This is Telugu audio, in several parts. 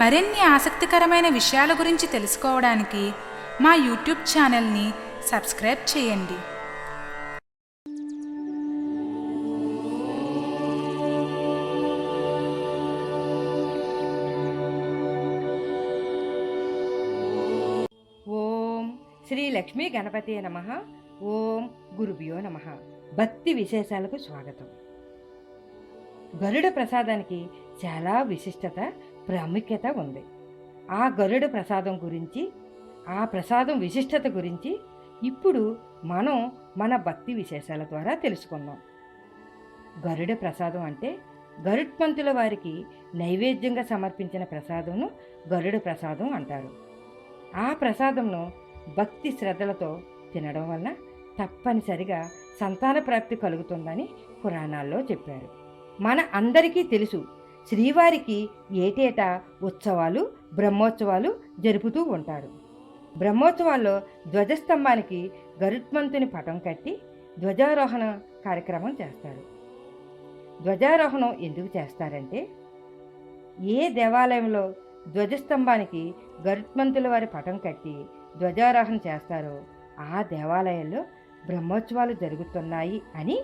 మరిన్ని ఆసక్తికరమైన విషయాల గురించి తెలుసుకోవడానికి మా యూట్యూబ్ ఛానల్ని సబ్స్క్రైబ్ చేయండి. ఓం శ్రీ లక్ష్మీ గణపతి నమ. ఓం గురుభ్యో నమ. భక్తి విశేషాలకు స్వాగతం. గరుడ ప్రసాదానికి చాలా విశిష్టత ప్రాముఖ్యత ఉంది. ఆ గరుడ ప్రసాదం గురించి ఆ ప్రసాదం విశిష్టత గురించి ఇప్పుడు మనం మన భక్తి విశేషాల ద్వారా తెలుసుకుందాం గరుడ ప్రసాదం అంటే గరుడ్పంతుల వారికి నైవేద్యంగా సమర్పించిన ప్రసాదంను గరుడ ప్రసాదం అంటారు. ఆ ప్రసాదంను భక్తి శ్రద్ధలతో తినడం వలన తప్పనిసరిగా సంతాన ప్రాప్తి కలుగుతుందని పురాణాల్లో చెప్పారు. మన అందరికీ తెలుసు శ్రీవారికి ఏటేటా ఉత్సవాలు బ్రహ్మోత్సవాలు జరుపుతూ ఉంటారు. బ్రహ్మోత్సవాల్లో ధ్వజస్తంభానికి గరుత్మంతుని పటం కట్టి ధ్వజారోహణ కార్యక్రమం చేస్తారు. ధ్వజారోహణం ఎందుకు చేస్తారంటే ఏ దేవాలయంలో ధ్వజస్తంభానికి గరుత్మంతుల వారి పటం కట్టి ధ్వజారోహణ చేస్తారో ఆ దేవాలయంలో బ్రహ్మోత్సవాలు జరుగుతున్నాయి అని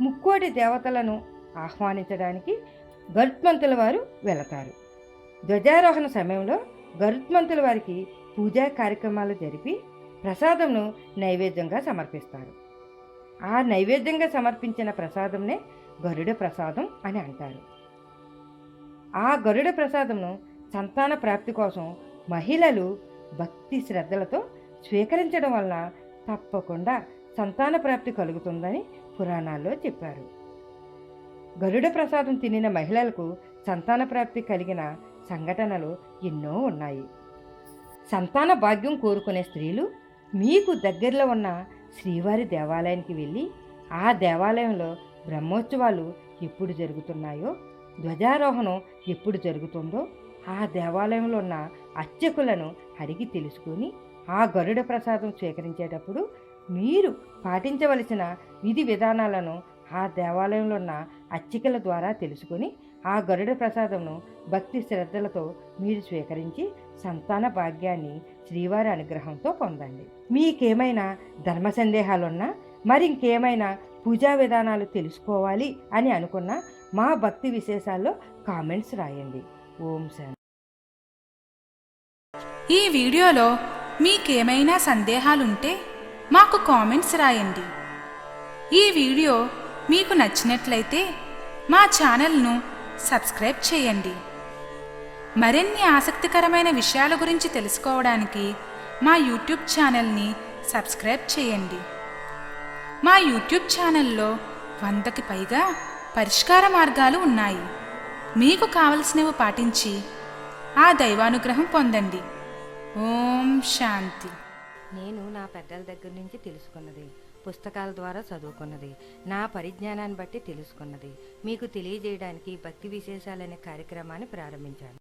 ముక్కోటి దేవతలను ఆహ్వానించడానికి గరుత్మంతుల వారు వెళతారు. ధ్వజారోహణ సమయంలో గరుత్మంతుల వారికి పూజా కార్యక్రమాలు జరిపి ప్రసాదంను నైవేద్యంగా సమర్పిస్తారు. ఆ నైవేద్యంగా సమర్పించిన ప్రసాదంనే గరుడ ప్రసాదం అని అంటారు. ఆ గరుడ ప్రసాదంను సంతాన ప్రాప్తి కోసం మహిళలు భక్తి శ్రద్ధలతో స్వీకరించడం వల్ల తప్పకుండా సంతాన ప్రాప్తి కలుగుతుందని పురాణాల్లో చెప్పారు. గరుడ ప్రసాదం తినిన మహిళలకు సంతాన ప్రాప్తి కలిగిన సంఘటనలు ఎన్నో ఉన్నాయి. సంతాన భాగ్యం కోరుకునే స్త్రీలు మీకు దగ్గరలో ఉన్న శ్రీవారి దేవాలయానికి వెళ్ళి ఆ దేవాలయంలో బ్రహ్మోత్సవాలు ఎప్పుడు జరుగుతున్నాయో ధ్వజారోహణం ఎప్పుడు జరుగుతుందో ఆ దేవాలయంలో ఉన్న అర్చకులను అడిగి తెలుసుకొని ఆ గరుడ ప్రసాదం స్వీకరించేటప్పుడు మీరు పాటించవలసిన విధి విధానాలను ఆ దేవాలయంలో ఉన్న అచ్చికల ద్వారా తెలుసుకొని ఆ గరుడ ప్రసాదంను భక్తి శ్రద్ధలతో మీరు స్వీకరించి సంతాన భాగ్యాన్ని శ్రీవారి అనుగ్రహంతో పొందండి. మీకేమైనా ధర్మ సందేహాలున్నా మరి ఇంకేమైనా పూజా విధానాలు తెలుసుకోవాలి అని అనుకున్న మా భక్తి విశేషాల్లో కామెంట్స్ రాయండి. ఓం శాంతి ఈ వీడియోలో మీకేమైనా సందేహాలుంటే మాకు కామెంట్స్ రాయండి. ఈ వీడియో మీకు నచ్చినట్లయితే మా ఛానల్ను సబ్స్క్రైబ్ చేయండి. మరిన్ని ఆసక్తికరమైన విషయాల గురించి తెలుసుకోవడానికి మా యూట్యూబ్ ఛానల్ని సబ్స్క్రైబ్ చేయండి. మా యూట్యూబ్ ఛానల్లో వందకి పైగా పరిష్కార మార్గాలు ఉన్నాయి. మీకు కావలసినవి పాటించి ఆ దైవానుగ్రహం పొందండి. ఓం శాంతి. నేను నా పెద్దల దగ్గర నుంచి తెలుసుకున్నది. పుస్తకాల ద్వారా చదువుకున్నది. నా పరిజ్ఞానాన్ని బట్టి తెలుసుకున్నది. మీకు తెలియజేయడానికి భక్తి విశేషాలనే కార్యక్రమాన్ని ప్రారంభించాను.